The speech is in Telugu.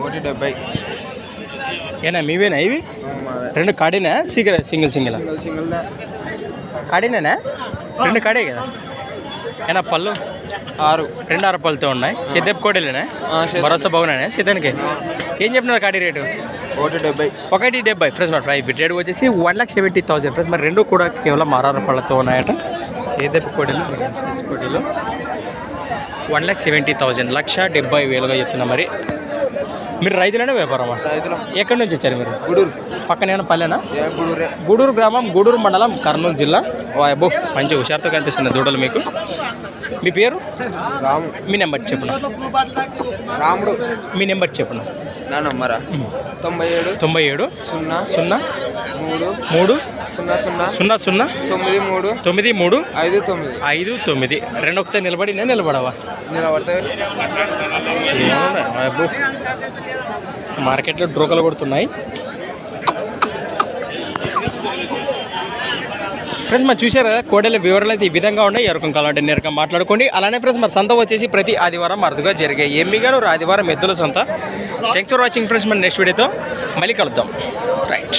ఒకటి డెబ్బై ఏనా మీవేనా ఇవి? రెండు కాడీనా? Single single? సింగిల్ కాడీనేనా? రెండు కాడే కదా? ఏనా పళ్ళు? ఆరు. రెండు ఆరు పళ్ళతో ఉన్నాయి సిద్ధపు కోడలేనా. భరోసా బాగున్నాయి సిద్ధానికి? ఏం చెప్పినారు కాడీ రేటు? ఒకటి డెబ్బై ఒకటి డెబ్బై ఫ్రెండ్స్ మరి ప్రైస్ రేట్ వచ్చేసి one lakh seventy thousand. Friends మరి రెండు కూడా కేవలం ఆరు పళ్ళతో ఉన్నాయట. సేదపు కోడలు. వన్ లాక్ సెవెంటీ థౌసండ్ లక్ష డెబ్బై వేలుగా చెప్తున్నా మరి. మీరు రైతులనే వ్యాపారమా? రైతులం. ఎక్కడి నుంచి వచ్చారు మీరు? గుడూరు. పక్కన ఏమైనా పల్లెనా? గుడూరే. గ్రామం గూడూరు మండలం కర్నూలు జిల్లా. అబ్బో మంచి హుషారుతో కనిపిస్తుంది దూడలు మీకు. మీ పేరు? రాము. మీ నెంబర్ చెప్పండి రాముడు. మీ నెంబర్ చెప్పండి నా నంబరా? తొంభై ఏడు తొంభై ఏడు సున్నా సున్నా మూడు. మూడు? సున్నా సున్నా. సున్నా సున్నా. తొమ్మిది మూడు. తొమ్మిది మూడు. ఐదు తొమ్మిది. ఐదు తొమ్మిది. రెండు ఒకతే నిలబడి నేను నిలబడవా నిలబడతాయి. మార్కెట్లో డ్రోకలు కొడుతున్నాయి. ఫ్రెండ్స్ మరి చూశారు? కదా కోడెల వివరాలు అయితే ఈ విధంగా ఉన్నాయి. ఎవరికం కావాలంటే నేరుగా మాట్లాడుకోండి. అలానే ఫ్రెండ్స్ మరి సంత వచ్చేసి ప్రతి ఆదివారం అరుదుగా జరిగాయి ఎమ్మిగాను ఆదివారం ఎద్దుల సంత. థ్యాంక్స్ ఫర్ వాచింగ్ ఫ్రెండ్స్ మరి నెక్స్ట్ వీడియోతో మళ్ళీ కలుద్దాం. రైట్